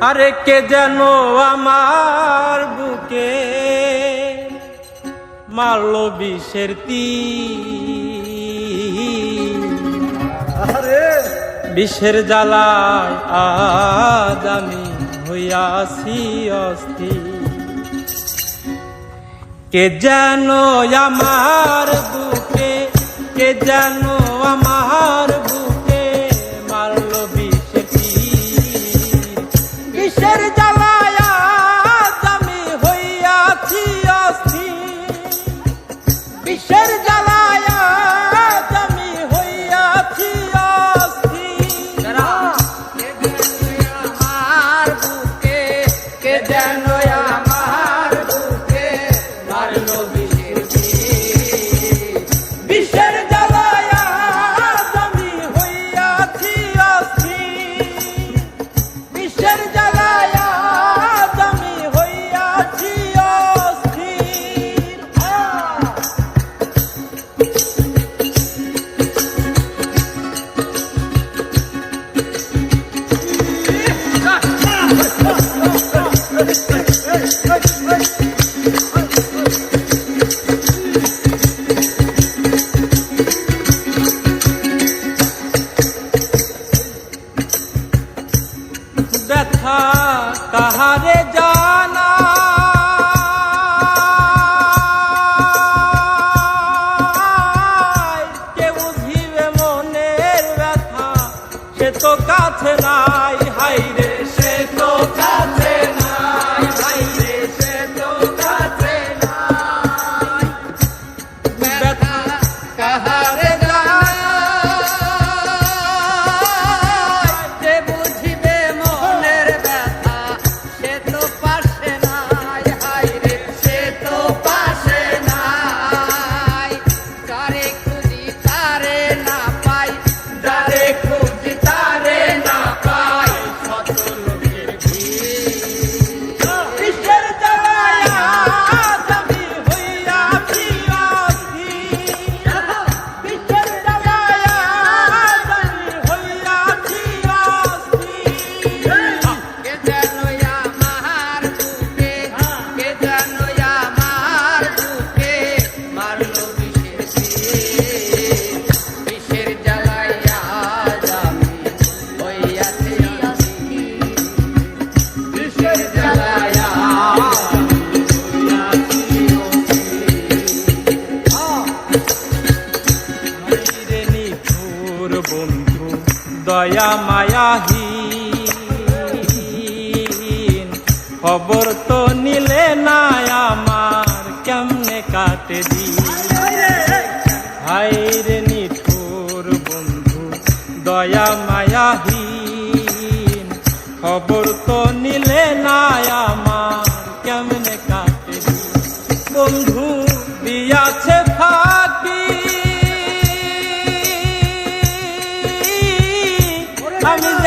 আরে কে যেন আমার বুকে? মারলো বিষের আরে! বিষের জ্বালায় আজ আমি হইয়াছি অস্থির। কে যেন আমার বুকে? কে যেন আমার বুকে? বিষের জ্বালায় দয়া মায়াহীন। খবর তো নিলে না আমার, কেমনে কাটে দিন? হায়রে নিঠুর বন্ধু, দয়া মায়াহীন। খবর তো নিলে না আমার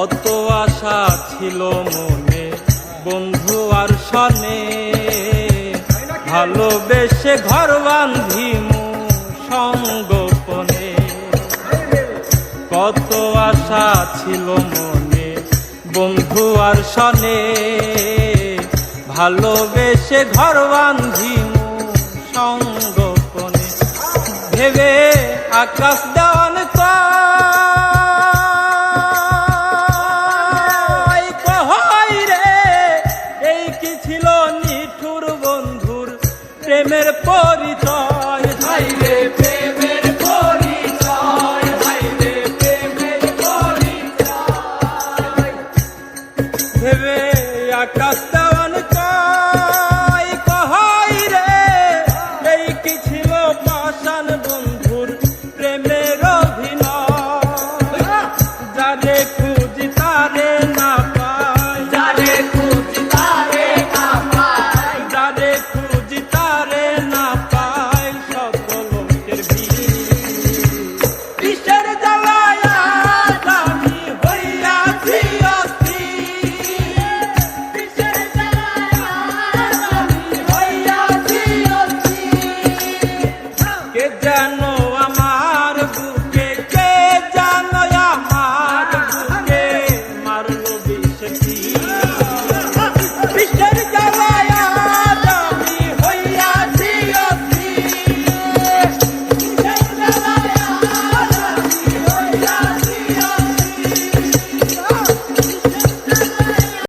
কত আশা ছিল মনে, বন্ধু আর সনে। ভালোবেসে ঘর বান্ধিমু সঙ্গোপনে কত আশা ছিল মনে, বন্ধু আর সনে। ভালোবেসে ঘর বান্ধিমু সঙ্গোপনে ভেবে আকাশ ছিল নিঠুর বন্ধুর প্রেমের পরিচয়। ভাইরে প্রেমের পরিচয় ভাইরে প্রেমের পরিচয়। ভেবে আকাশ ya no